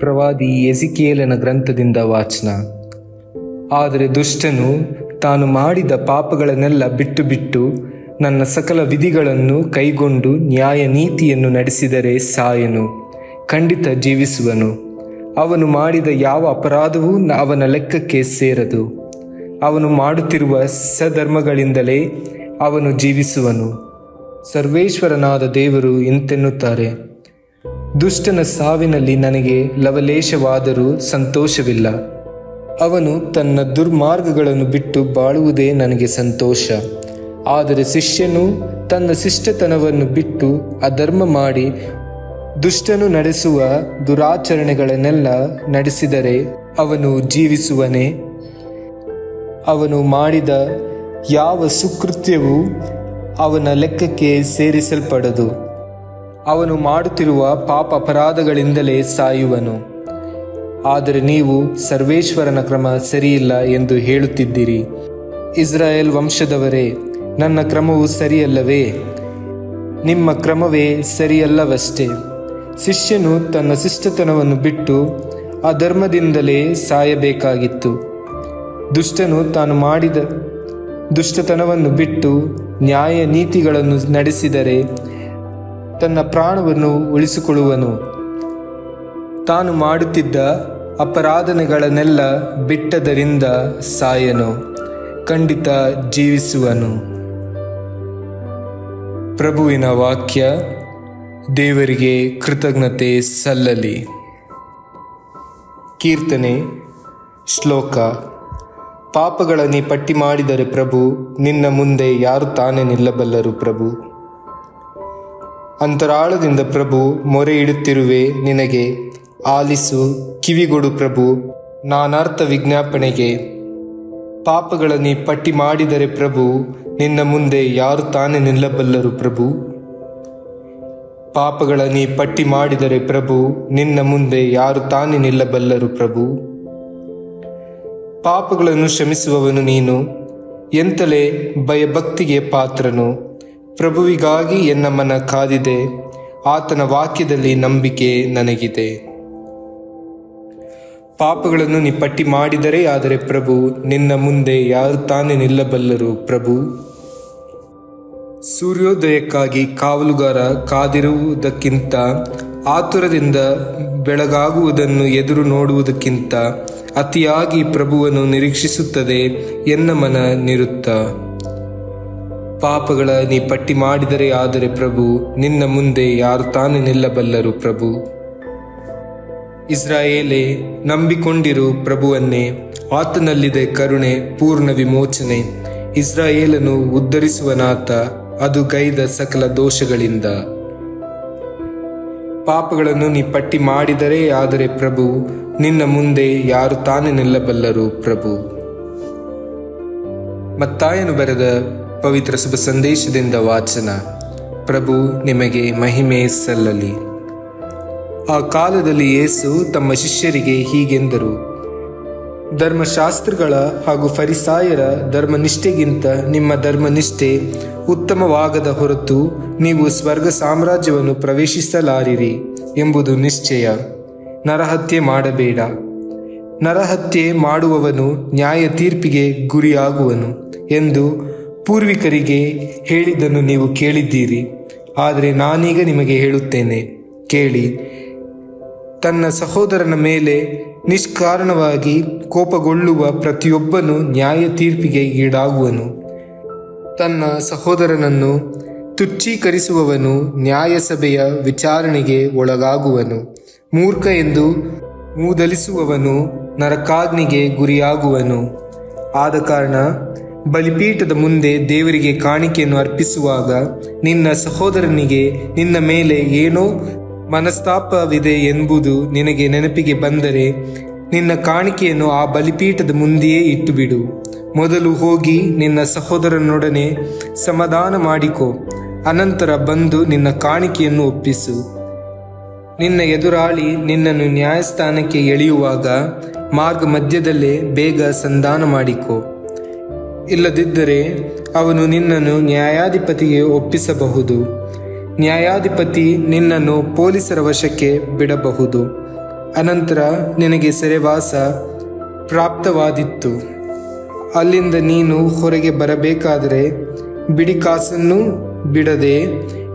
ಪ್ರವಾದಿ ಎಸಿಕೇಲನ ಗ್ರಂಥದಿಂದ ವಾಚನ. ಆದರೆ ದುಷ್ಟನು ತಾನು ಮಾಡಿದ ಪಾಪಗಳನ್ನೆಲ್ಲ ಬಿಟ್ಟು ಬಿಟ್ಟು ನನ್ನ ಸಕಲ ವಿಧಿಗಳನ್ನು ಕೈಗೊಂಡು ನ್ಯಾಯ ನೀತಿಯನ್ನು ನಡೆಸಿದರೆ ಸಾಯನು, ಖಂಡಿತ ಜೀವಿಸುವನು. ಅವನು ಮಾಡಿದ ಯಾವ ಅಪರಾಧವೂ ಅವನ ಲೆಕ್ಕಕ್ಕೆ ಸೇರದು. ಅವನು ಮಾಡುತ್ತಿರುವ ಸಧರ್ಮಗಳಿಂದಲೇ ಅವನು ಜೀವಿಸುವನು. ಸರ್ವೇಶ್ವರನಾದ ದೇವರು ಇಂತೆನ್ನುತ್ತಾರೆ. ದುಷ್ಟನ ಸಾವಿನಲ್ಲಿ ನನಗೆ ಲವಲೇಶವಾದರೂ ಸಂತೋಷವಿಲ್ಲ. ಅವನು ತನ್ನ ದುರ್ಮಾರ್ಗಗಳನ್ನು ಬಿಟ್ಟು ಬಾಳುವುದೇ ನನಗೆ ಸಂತೋಷ. ಆದರೆ ಶಿಷ್ಯನು ತನ್ನ ಶಿಷ್ಟತನವನ್ನು ಬಿಟ್ಟು ಅಧರ್ಮ ಮಾಡಿ ದುಷ್ಟನು ನಡೆಸುವ ದುರಾಚರಣೆಗಳನ್ನೆಲ್ಲ ನಡೆಸಿದರೆ ಅವನು ಜೀವಿಸುವನೇ? ಅವನು ಮಾಡಿದ ಯಾವ ಸುಕೃತ್ಯವೂ ಅವನ ಲೆಕ್ಕಕ್ಕೆ ಸೇರಿಸಲ್ಪಡದು. ಅವನು ಮಾಡುತ್ತಿರುವ ಪಾಪ ಅಪರಾಧಗಳಿಂದಲೇ ಸಾಯುವನು. ಆದರೆ ನೀವು ಸರ್ವೇಶ್ವರನ ಕ್ರಮ ಸರಿಯಿಲ್ಲ ಎಂದು ಹೇಳುತ್ತಿದ್ದೀರಿ. ಇಸ್ರಾಯೇಲ್ ವಂಶದವರೇ, ನನ್ನ ಕ್ರಮವು ಸರಿಯಲ್ಲವೇ? ನಿಮ್ಮ ಕ್ರಮವೇ ಸರಿಯಲ್ಲವಷ್ಟೇ. ಶಿಷ್ಯನು ತನ್ನ ಶಿಷ್ಟತನವನ್ನು ಬಿಟ್ಟು ಅಧರ್ಮದಿಂದಲೇ ಸಾಯಬೇಕಾಗಿತ್ತು. ದುಷ್ಟನು ತಾನು ಮಾಡಿದ ದುಷ್ಟತನವನ್ನು ಬಿಟ್ಟು ನ್ಯಾಯ ನೀತಿಗಳನ್ನು ನಡೆಸಿದರೆ ತನ್ನ ಪ್ರಾಣವನ್ನು ಉಳಿಸಿಕೊಳ್ಳುವನು. ತಾನು ಮಾಡುತ್ತಿದ್ದ ಅಪರಾಧನೆಗಳನ್ನೆಲ್ಲ ಬಿಟ್ಟದರಿಂದ ಸಾಯನು, ಖಂಡಿತ ಜೀವಿಸುವನು. ಪ್ರಭುವಿನ ವಾಕ್ಯ, ದೇವರಿಗೆ ಕೃತಜ್ಞತೆ ಸಲ್ಲಲಿ. ಕೀರ್ತನೆ, ಶ್ಲೋಕ. ಪಾಪಗಳ ಪಟ್ಟಿ ಮಾಡಿದರೆ ಪ್ರಭು, ನಿನ್ನ ಮುಂದೆ ಯಾರು ತಾನೇ ನಿಲ್ಲಬಲ್ಲರು ಪ್ರಭು. ಅಂತರಾಳದಿಂದ ಪ್ರಭು ಮೊರೆ ಇಡುತ್ತಿರುವೆ ನಿನಗೆ. ಆಲಿಸು, ಕಿವಿಗೊಡು ಪ್ರಭು, ನಾನಾರ್ಥ ವಿಜ್ಞಾಪನೆಗೆ. ಪಾಪಗಳ ನೀ ಪಟ್ಟಿ ಮಾಡಿದರೆ ಪ್ರಭು, ನಿನ್ನ ಮುಂದೆ ಯಾರು ತಾನೇ ನಿಲ್ಲಬಲ್ಲರು ಪ್ರಭು. ಪಾಪಗಳ ನೀ ಪಟ್ಟಿ ಮಾಡಿದರೆ ಪ್ರಭು, ನಿನ್ನ ಮುಂದೆ ಯಾರು ತಾನೇ ನಿಲ್ಲಬಲ್ಲರು ಪ್ರಭು. ಪಾಪಗಳನ್ನು ಶ್ರಮಿಸುವವನು ನೀನು. ಎಂತಲೇ ಭಯಭಕ್ತಿಗೆ ಪಾತ್ರನು. ಪ್ರಭುವಿಗಾಗಿ ಎನ್ನ ಮನ ಕಾದಿದೆ. ಆತನ ವಾಕ್ಯದಲ್ಲಿ ನಂಬಿಕೆ ನನಗಿದೆ. ಪಾಪಗಳನ್ನು ನೀ ಪಟ್ಟಿ ಮಾಡಿದರೆ ಆದರೆ ಪ್ರಭು, ನಿನ್ನ ಮುಂದೆ ಯಾರು ತಾನೇ ನಿಲ್ಲಬಲ್ಲರು ಪ್ರಭು? ಸೂರ್ಯೋದಯಕ್ಕಾಗಿ ಕಾವಲುಗಾರ ಕಾದಿರುವುದಕ್ಕಿಂತ, ಆತುರದಿಂದ ಬೆಳಗಾಗುವುದನ್ನು ಎದುರು ನೋಡುವುದಕ್ಕಿಂತ ಅತಿಯಾಗಿ ಪ್ರಭುವನ್ನು ನಿರೀಕ್ಷಿಸುತ್ತದೆ ಎನ್ನ ಮನ ನಿರುತ್ತ. ಪಾಪಗಳ ನೀ ಪಟ್ಟಿ ಮಾಡಿದರೆ ಆದರೆ ಪ್ರಭು, ನಿನ್ನ ಮುಂದೆ ಯಾರು ತಾನೇ ನಿಲ್ಲಬಲ್ಲರು ಪ್ರಭು. ಇಸ್ರಾಯೇಲೆ, ನಂಬಿಕೊಂಡಿರು ಪ್ರಭುವನ್ನೇ, ಆತನಲ್ಲಿದೆ ಕರುಣೆ, ಪೂರ್ಣ ವಿಮೋಚನೆ. ಇಸ್ರಾಯೇಲನು ಉದ್ಧರಿಸುವನಾತ, ಅದು ಗೈದ ಸಕಲ ದೋಷಗಳಿಂದ. ಪಾಪಗಳನ್ನು ನೀ ಪಟ್ಟಿ ಮಾಡಿದರೆ ಆದರೆ ಪ್ರಭು, ನಿನ್ನ ಮುಂದೆ ಯಾರು ತಾನೇ ನಿಲ್ಲಬಲ್ಲರು ಪ್ರಭು. ಮತ್ತಾಯನು ಬರೆದ ಪವಿತ್ರ ಶುಭ ಸಂದೇಶದಿಂದ ವಾಚನ. ಪ್ರಭು, ನಿಮಗೆ ಮಹಿಮೆ ಸಲ್ಲಲಿ. ಆ ಕಾಲದಲ್ಲಿ ಯೇಸು ತಮ್ಮ ಶಿಷ್ಯರಿಗೆ ಹೀಗೆಂದರು. ಧರ್ಮಶಾಸ್ತ್ರಗಳ ಹಾಗೂ ಫರಿಸಾಯರ ಧರ್ಮನಿಷ್ಠೆಗಿಂತ ನಿಮ್ಮ ಧರ್ಮನಿಷ್ಠೆ ಉತ್ತಮವಾಗದ ಹೊರತು ನೀವು ಸ್ವರ್ಗ ಸಾಮ್ರಾಜ್ಯವನ್ನು ಪ್ರವೇಶಿಸಲಾರಿರಿ ಎಂಬುದು ನಿಶ್ಚಯ. ನರಹತ್ಯೆ ಮಾಡಬೇಡ. ನರಹತ್ಯೆ ಮಾಡುವವನು ನ್ಯಾಯ ತೀರ್ಪಿಗೆ ಗುರಿಯಾಗುವನು ಎಂದು ಪೂರ್ವಿಕರಿಗೆ ಹೇಳಿದ್ದನ್ನು ನೀವು ಕೇಳಿದ್ದೀರಿ, ಆದರೆ ನಾನೀಗ ನಿಮಗೆ ಹೇಳುತ್ತೇನೆ, ಕೇಳಿ. ತನ್ನ ಸಹೋದರನ ಮೇಲೆ ನಿಷ್ಕಾರಣವಾಗಿ ಕೋಪಗೊಳ್ಳುವ ಪ್ರತಿಯೊಬ್ಬನು ನ್ಯಾಯ ತೀರ್ಪಿಗೆ ಈಡಾಗುವನು. ತನ್ನ ಸಹೋದರನನ್ನು ತುಚ್ಛೀಕರಿಸುವವನು ನ್ಯಾಯಸಭೆಯ ವಿಚಾರಣೆಗೆ ಒಳಗಾಗುವನು. ಮೂರ್ಖ ಎಂದು ಮೂದಲಿಸುವವನು ನರಕಾಗ್ನಿಗೆ ಗುರಿಯಾಗುವನು. ಆದ ಕಾರಣ ಬಲಿಪೀಠದ ಮುಂದೆ ದೇವರಿಗೆ ಕಾಣಿಕೆಯನ್ನು ಅರ್ಪಿಸುವಾಗ ನಿನ್ನ ಸಹೋದರನಿಗೆ ನಿನ್ನ ಮೇಲೆ ಏನೋ ಮನಸ್ತಾಪವಿದೆ ಎಂಬುದು ನಿನಗೆ ನೆನಪಿಗೆ ಬಂದರೆ ನಿನ್ನ ಕಾಣಿಕೆಯನ್ನು ಆ ಬಲಿಪೀಠದ ಮುಂದೆಯೇ ಇಟ್ಟುಬಿಡು. ಮೊದಲು ಹೋಗಿ ನಿನ್ನ ಸಹೋದರನೊಡನೆ ಸಮಾಧಾನ ಮಾಡಿಕೊ. ಅನಂತರ ಬಂದು ನಿನ್ನ ಕಾಣಿಕೆಯನ್ನು ಒಪ್ಪಿಸು. ನಿನ್ನ ಎದುರಾಳಿ ನಿನ್ನನ್ನು ನ್ಯಾಯಸ್ಥಾನಕ್ಕೆ ಎಳೆಯುವಾಗ ಮಾರ್ಗ ಮಧ್ಯದಲ್ಲೇ ಬೇಗ ಸಂಧಾನ ಮಾಡಿಕೊ. ಇಲ್ಲದಿದ್ದರೆ ಅವನು ನಿನ್ನನ್ನು ನ್ಯಾಯಾಧಿಪತಿಗೆ ಒಪ್ಪಿಸಬಹುದು. ನ್ಯಾಯಾಧಿಪತಿ ನಿನ್ನನ್ನು ಪೊಲೀಸರ ವಶಕ್ಕೆ ಬಿಡಬಹುದು. ಅನಂತರ ನಿನಗೆ ಸೆರೆವಾಸ ಪ್ರಾಪ್ತವಾದಿತ್ತು ಅಲ್ಲಿಂದ ನೀನು ಹೊರಗೆ ಬರಬೇಕಾದರೆ ಬಿಡಿ ಕಾಸನ್ನು ಬಿಡದೆ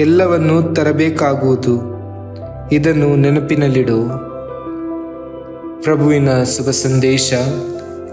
ಎಲ್ಲವನ್ನೂ ತರಬೇಕಾಗುವುದು. ಇದನ್ನು ನೆನಪಿನಲ್ಲಿಡು. ಪ್ರಭುವಿನ ಶುಭ ಸಂದೇಶ